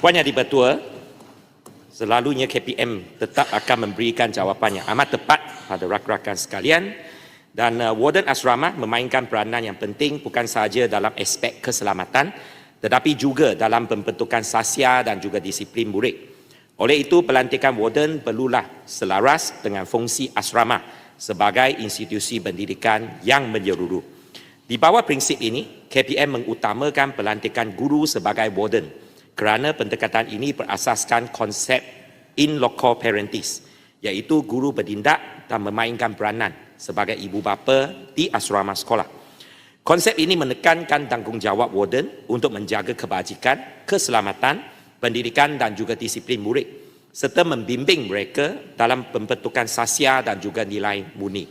Puan Yang di-Pertua, selalunya KPM tetap akan memberikan jawapan yang amat tepat pada rakan-rakan sekalian dan uh, Warden Asrama memainkan peranan yang penting bukan sahaja dalam aspek keselamatan tetapi juga dalam pembentukan sasia dan juga disiplin murid. Oleh itu, pelantikan Warden perlulah selaras dengan fungsi asrama sebagai institusi pendidikan yang menyeluruh. Di bawah prinsip ini, KPM mengutamakan pelantikan guru sebagai Warden kerana pendekatan ini berasaskan konsep in loco parentis, iaitu guru bertindak dan memainkan peranan sebagai ibu bapa di asrama sekolah. Konsep ini menekankan tanggungjawab warden untuk menjaga kebajikan, keselamatan, pendidikan dan juga disiplin murid serta membimbing mereka dalam pembentukan sasia dan juga nilai murni.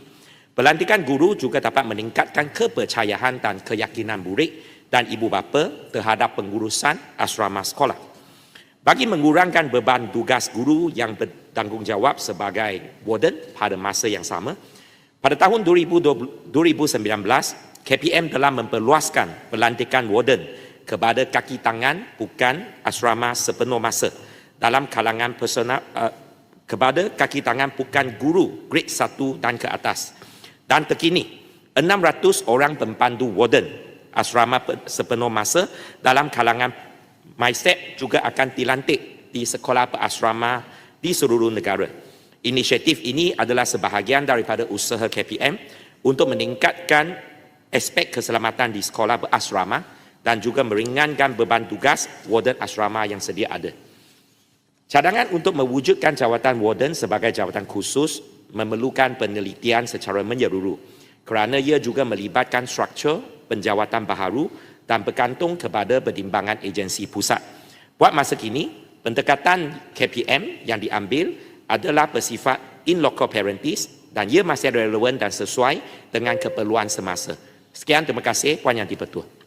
Pelantikan guru juga dapat meningkatkan kepercayaan dan keyakinan murid dan ibu bapa terhadap pengurusan asrama sekolah. Bagi mengurangkan beban tugas guru yang bertanggungjawab sebagai warden pada masa yang sama, pada tahun 2019, KPM telah memperluaskan pelantikan warden kepada kaki tangan bukan asrama sepenuh masa dalam kalangan personal uh, kepada kaki tangan bukan guru grade 1 dan ke atas. Dan terkini 600 orang pembantu warden asrama sepenuh masa dalam kalangan MyStep juga akan dilantik di sekolah asrama di seluruh negara. Inisiatif ini adalah sebahagian daripada usaha KPM untuk meningkatkan aspek keselamatan di sekolah berasrama dan juga meringankan beban tugas warden asrama yang sedia ada. Cadangan untuk mewujudkan jawatan warden sebagai jawatan khusus memerlukan penelitian secara menyeluruh kerana ia juga melibatkan struktur penjawatan baharu dan bergantung kepada pertimbangan agensi pusat. Buat masa kini, pendekatan KPM yang diambil adalah bersifat in loco parentis dan ia masih relevan dan sesuai dengan keperluan semasa. Sekian terima kasih Puan Yang di-Pertua.